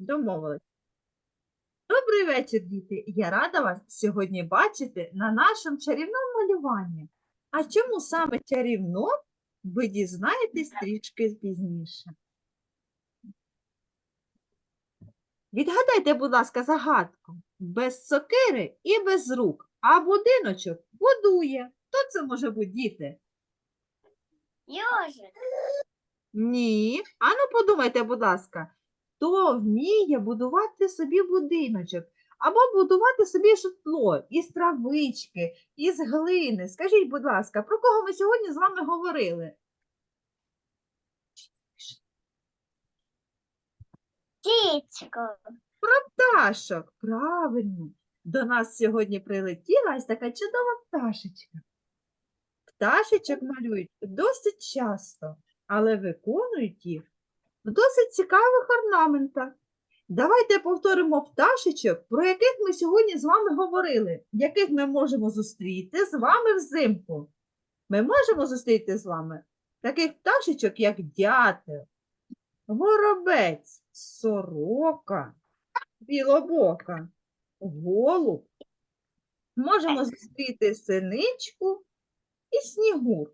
Домовились. Добрий вечір, діти. Я рада вас сьогодні бачити на нашому чарівному малюванні. А чому саме чарівно, ви дізнаєтесь трішки пізніше. Відгадайте, будь ласка, загадку. Без сокири і без рук, а будиночок будує. Хто це може бути, діти? Ёжик. Ні. Ану, подумайте, будь ласка, хто вміє будувати собі будиночок або будувати собі житло із травички, із глини. Скажіть, будь ласка, про кого ми сьогодні з вами говорили? Птичка. Пташок, правильно. До нас сьогодні прилетіла ось така чудова пташечка. Пташечок малюють досить часто, але виконують їх в досить цікавих орнаментах. Давайте повторимо пташечок, про яких ми сьогодні з вами говорили, яких ми можемо зустріти з вами взимку. Ми можемо зустріти з вами таких пташечок, як дятел, воробець, сорока, білобока, голуб. Можемо зустріти синичку і снігур.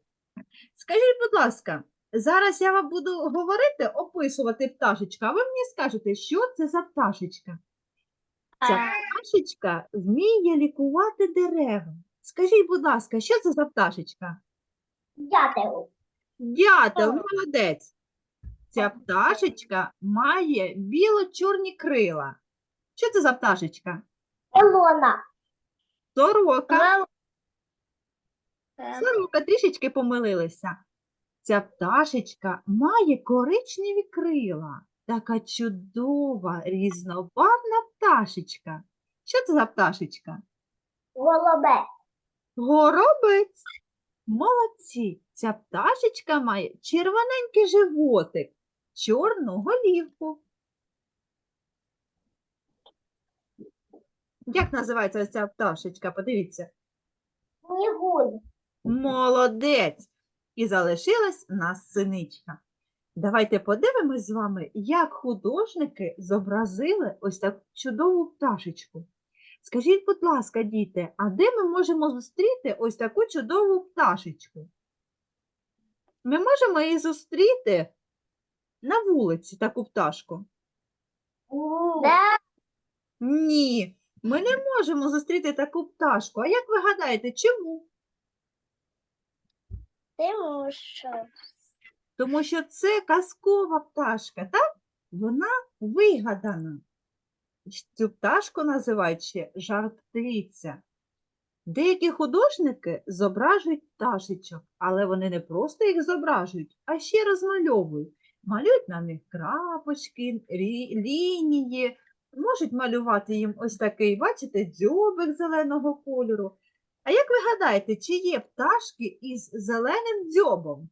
Скажіть, будь ласка, зараз я вам буду говорити, описувати пташечка, а ви мені скажете, що це за пташечка? Ця пташечка вміє лікувати дерева. Скажіть, будь ласка, що це за пташечка? Дятел. Дятел, молодець. Ця пташечка має біло-чорні крила. Що це за пташечка? Илона. Сорока. Сорока трішечки помилилися. Ця пташечка має коричневі крила. Така чудова, різнобарвна пташечка. Що це за пташечка? Голубе. Горобець. Молодці. Ця пташечка має червоненький животик, чорну голівку. Як називається ця пташечка? Подивіться. Снегурь. Молодець! І залишилась нас синичка. Давайте подивимось з вами, як художники зобразили ось таку чудову пташечку. Скажіть, будь ласка, діти, а де ми можемо зустріти ось таку чудову пташечку? Ми можемо її зустріти на вулиці, таку пташку? Да. Ні, ми не можемо зустріти таку пташку. А як ви гадаєте, чому? Ты можешь. Тому що це казкова пташка, так? Вона вигадана. Цю пташку називають ще жар-птиця. Деякі художники зображують пташечок, але вони не просто їх зображують, а ще розмальовують. Малюють на них крапочки, лінії, можуть малювати їм ось такий, бачите, дзьобик зеленого кольору. А як ви гадаєте, чи є пташки із зеленим дзьобом?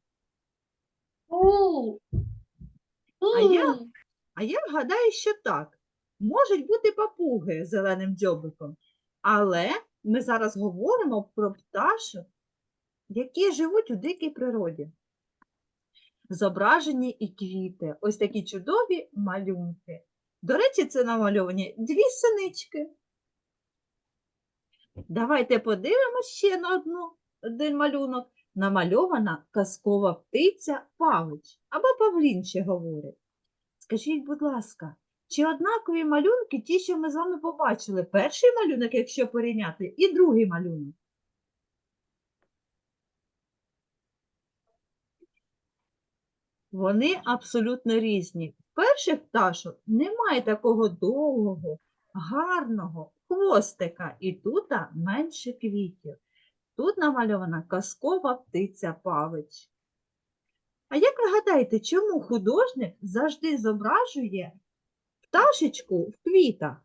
А я-. А я гадаю, що так. Можуть бути папуги з зеленим дзьобиком. Але ми зараз говоримо про пташок, які живуть у дикій природі. Зображені і квіти, ось такі чудові малюнки. До речі, це намальовані дві синички. Давайте подивимося ще на одну, один малюнок. Намальована казкова птиця Павич або Павлін ще говорять. Скажіть, будь ласка, чи однакові малюнки ті, що ми з вами побачили? Перший малюнок, якщо порівняти, і другий малюнок. Вони абсолютно різні. Перших пташок немає такого довгого, гарного хвостика, і тут менше квітів. Тут намальована казкова птиця Павич. А як ви гадаєте, чому художник завжди зображує пташечку в квітах?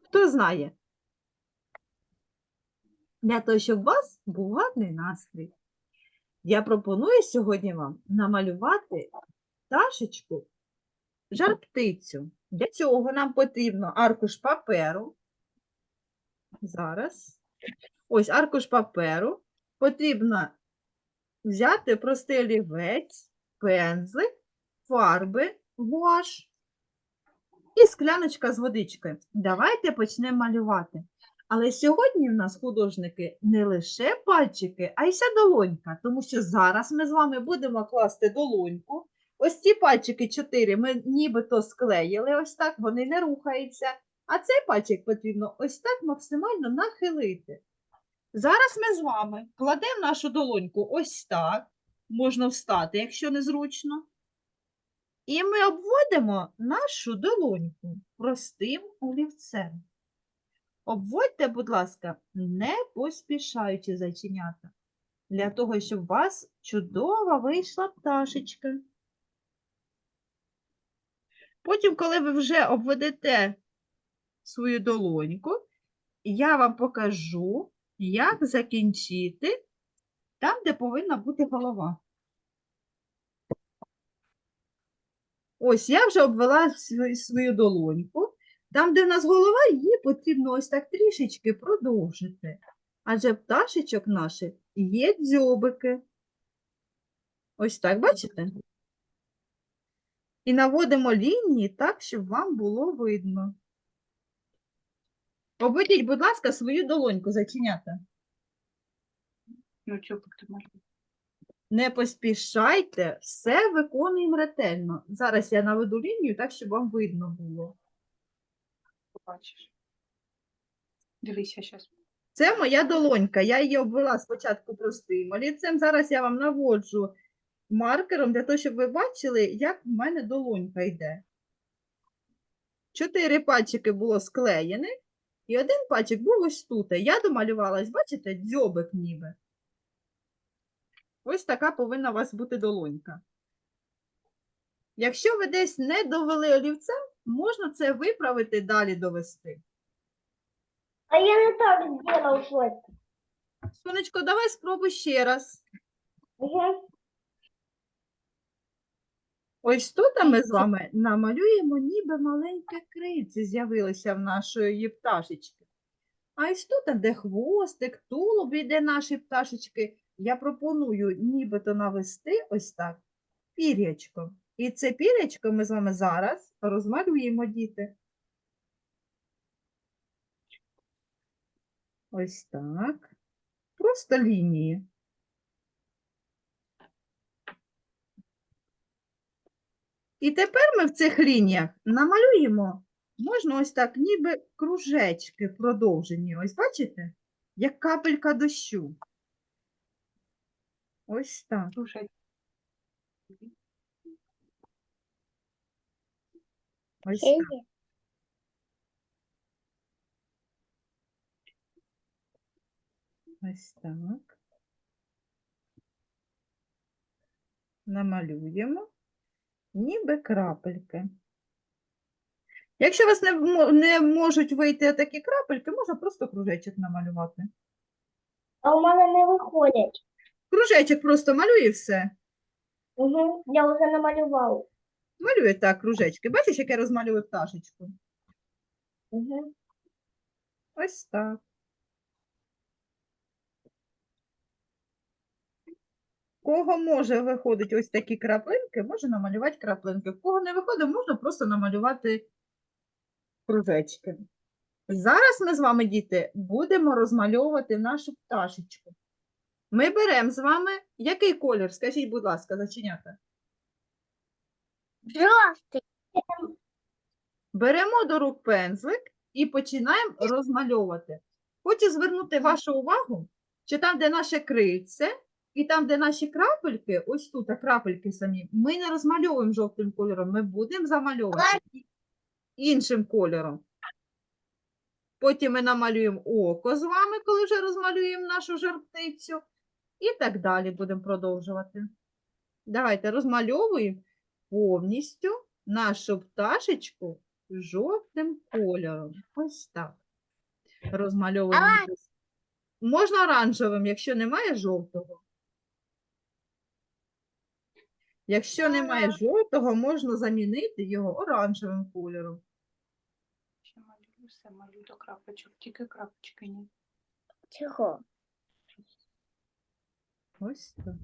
Хто знає? Для того, щоб у вас був гарний настрій. Я пропоную сьогодні вам намалювати пташечку жар-птицю. Для цього нам потрібно аркуш паперу. Зараз. Ось аркуш паперу. Потрібно взяти простий олівець, пензлик, фарби гуаш і скляночка з водичкою. Давайте почнемо малювати. Але сьогодні в нас художники не лише пальчики, а й вся долонька, тому що зараз ми з вами будемо класти долоньку. Ось ці пальчики чотири ми нібито склеїли, ось так, вони не рухаються. А цей пальчик потрібно ось так максимально нахилити. Зараз ми з вами кладемо нашу долоньку ось так, можна встати, якщо незручно. І ми обводимо нашу долоньку простим олівцем. Обводьте, будь ласка, не поспішаючи зайченята, для того, щоб у вас чудово вийшла пташечка. Потім, коли ви вже обведете свою долоньку, я вам покажу, як закінчити там, де повинна бути голова. Ось я вже обвела свою, долоньку. Там, де в нас голова, її потрібно ось так трішечки продовжити. Адже пташечок наших є дзьобики. Ось так, бачите? І наводимо лінії так, щоб вам було видно. Обведіть, будь ласка, свою долоньку зачинята. Ну? Не поспішайте, все виконуємо ретельно. Зараз я наведу лінію так, щоб вам видно було. Побачиш. Дивися зараз. Це моя долонька. Я її обвела спочатку простим олівцем. Зараз я вам наводжу маркером для того, щоб ви бачили, як в мене долонька йде. Чотири пальчики було склеєні, і один пальчик був ось тут. Я домалювалась, бачите, дзьобик ніби. Ось така повинна у вас бути долонька. Якщо ви десь не довели олівцем, можна це виправити далі довести. А я не так сделал что-то. Сонечко, давай спробуй ще раз. Угу. Ось тут ми з вами намалюємо, ніби маленьке крильце з'явилося в нашої пташечки. А ось тут, де хвостик, тулуб іде нашої пташечки, я пропоную нібито навести ось так пір'ячко. І це пір'ячко ми з вами зараз розмалюємо, діти. Ось так. Просто лінії. І тепер ми в цих лініях намалюємо, можна ось так, ніби кружечки продовжені. Ось бачите? Як капелька дощу. Ось так. Ось так. Ось так. Намалюємо, ніби крапельки. Якщо у вас не, не можуть вийти такі крапельки, можна просто кружечок намалювати. А у мене не виходять. Кружечок просто малює і все. Угу. Я вже намалювала. Малює так кружечки. Бачиш, як я розмалюю пташечку? Угу. Ось так. Кого може виходить ось такі краплинки, може намалювати краплинки. В кого не виходить, можна просто намалювати кружечки. Зараз ми з вами, діти, будемо розмальовувати нашу пташечку. Ми беремо з вами який колір? Скажіть, будь ласка, зачинята. Жовтий. Беремо до рук пензлик і починаємо розмальовувати. Хочу звернути вашу увагу, що там, де наше крильце, і там, де наші крапельки, ось тут а крапельки самі, ми не розмальовуємо жовтим кольором, ми будемо замальовувати іншим кольором. Потім ми намалюємо око з вами, коли вже розмалюємо нашу жар-птицю. І так далі будемо продовжувати. Давайте розмальовуємо повністю нашу пташечку жовтим кольором. Ось так. Розмальовуємо. Можна оранжевим, якщо немає жовтого. Якщо немає жовтого, можна замінити його оранжевим кольором. ще малюю, все малюю до крапочок, тільки крапочки ні. Чого? Ось так.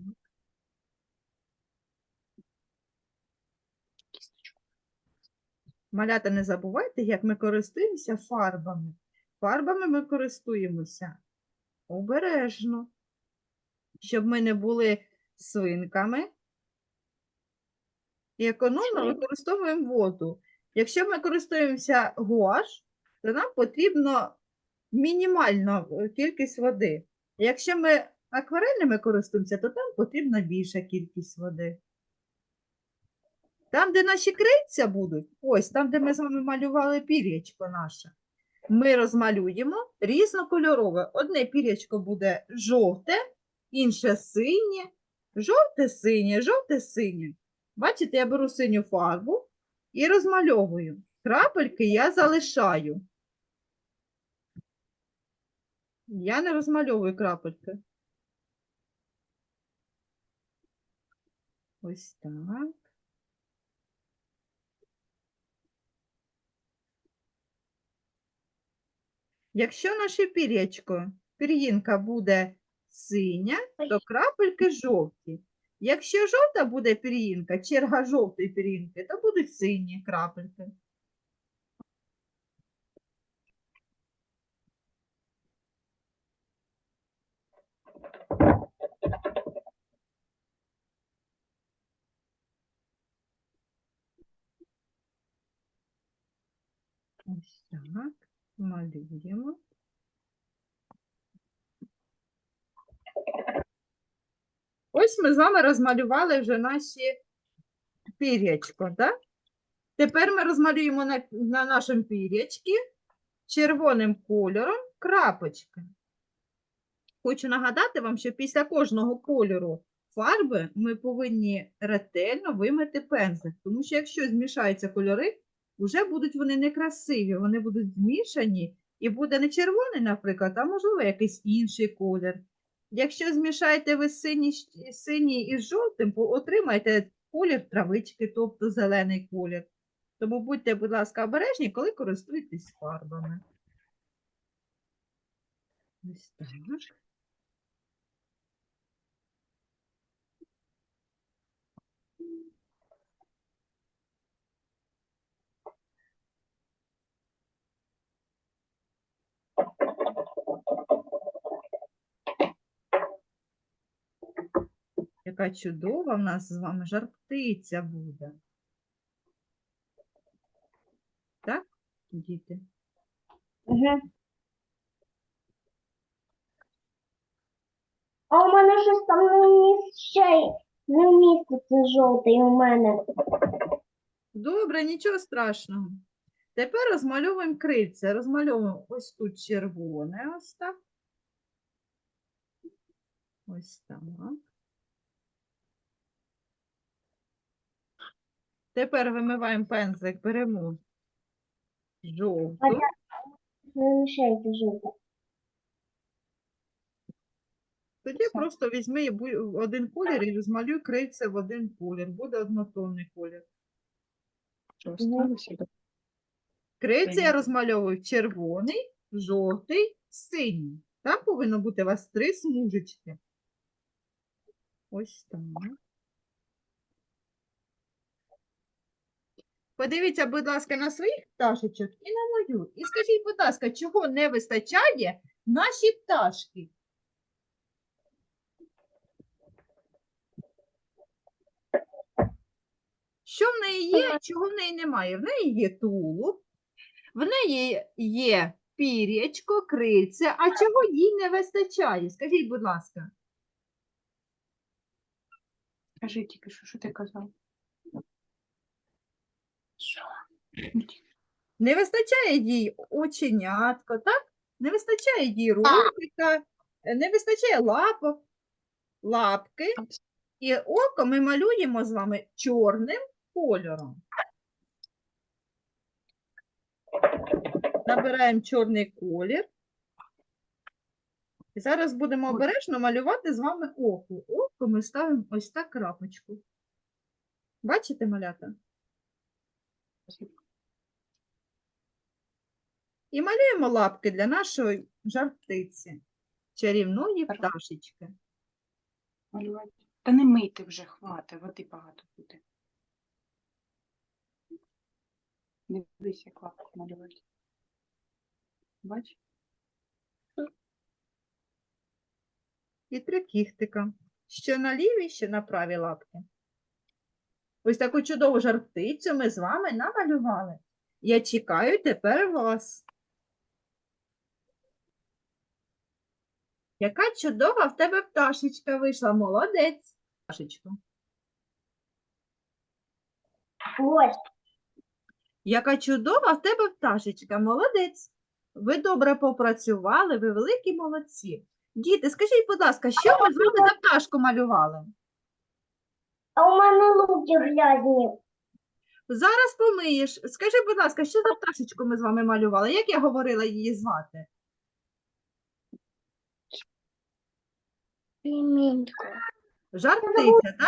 Малята, не забувайте, як ми користуємося фарбами. Фарбами ми користуємося обережно, щоб ми не були свинками. І економно використовуємо воду. Якщо ми користуємося гуаш, то нам потрібно мінімальна е, кількість води. Якщо ми акварельними користуємося, то там потрібна більша кількість води. Там, де наші крильця будуть, ось там, де ми з вами малювали пір'ячко наше, ми розмалюємо різнокольорове. Одне пір'ячко буде жовте, інше синє, жовте-синє, жовте-синє. Бачите, я беру синю фарбу і розмальовую. Крапельки я залишаю. Я не розмальовую крапельки. Ось так. Якщо наше пір'ячко, пір'їнка буде синя, то крапельки жовті. Якщо жовта буде пір'їнка, черга жовтої пір'їнки, то будуть сині крапельки. Ось так, малюємо. Ось ми з вами розмалювали вже наші пір'ячко, так? Тепер ми розмалюємо на, на нашому пір'ячці червоним кольором крапочки. Хочу нагадати вам, що після кожного кольору фарби ми повинні ретельно вимити пензлик, тому що якщо змішаються кольори, вже будуть вони некрасиві, вони будуть змішані, і буде не червоний, наприклад, а можливо якийсь інший колір. Якщо змішаєте ви синій, синій із жовтим, отримаєте колір травички, тобто зелений колір. Тому будьте, будь ласка, обережні, коли користуєтесь фарбами. Ось так. Яка чудова в нас з вами жар-птиця буде. Так, діти? Угу. А у мене щось там не вміщає, не вміститься жовтий у мене. Добре, нічого страшного. Тепер розмальовуємо крильця. Розмальовуємо ось тут червоне, ось так. Ось так. Тепер вимиваємо пензлик, беремо жовту. Не вміщається жовтий. Тоді просто візьми один колір і розмалюй крильце в один колір. Буде однотонний колір. Що сталося? Я розмальовую червоний, жовтий, синій. Там повинно бути у вас три смужечки. Ось так. Подивіться, будь ласка, на своїх пташечок і на мою. І скажіть, будь ласка, чого не вистачає нашій пташки? Що в неї є, чого в неї немає? В неї є тулуб, в неї є пір'ячко, крильце, а чого їй не вистачає? Скажіть, будь ласка. Скажи тільки, що, що ти казав? Що? Не вистачає їй оченятко, так? Не вистачає їй ротика, не вистачає лапок, лапки. І око ми малюємо з вами чорним кольором. Набираємо чорний колір. І зараз будемо обережно малювати з вами око. Око ми ставимо ось так крапочку. Бачите, малята? І малюємо лапки для нашої жар-птиці, чарівної пташечки. Малювати. Та не мийте вже, хвати, води багато буде. Дивись, як лапку малювати. Бач? І три кіхтика. Що на лівій, що на правій лапки. Ось таку чудову жар-птицю ми з вами намалювали. Я чекаю тепер вас. Яка чудова в тебе пташечка вийшла, молодець. Пташечко. Ось. Яка чудова в тебе пташечка, молодець. Ви добре попрацювали, ви великі молодці. Діти, скажіть, будь ласка, що ми з вами за пташку малювали? А у мене руки грязні. Зараз помиєш. Скажи, будь ласка, що за пташечку ми з вами малювали? Як я говорила її звати? Пімінько. Жар птиця, так?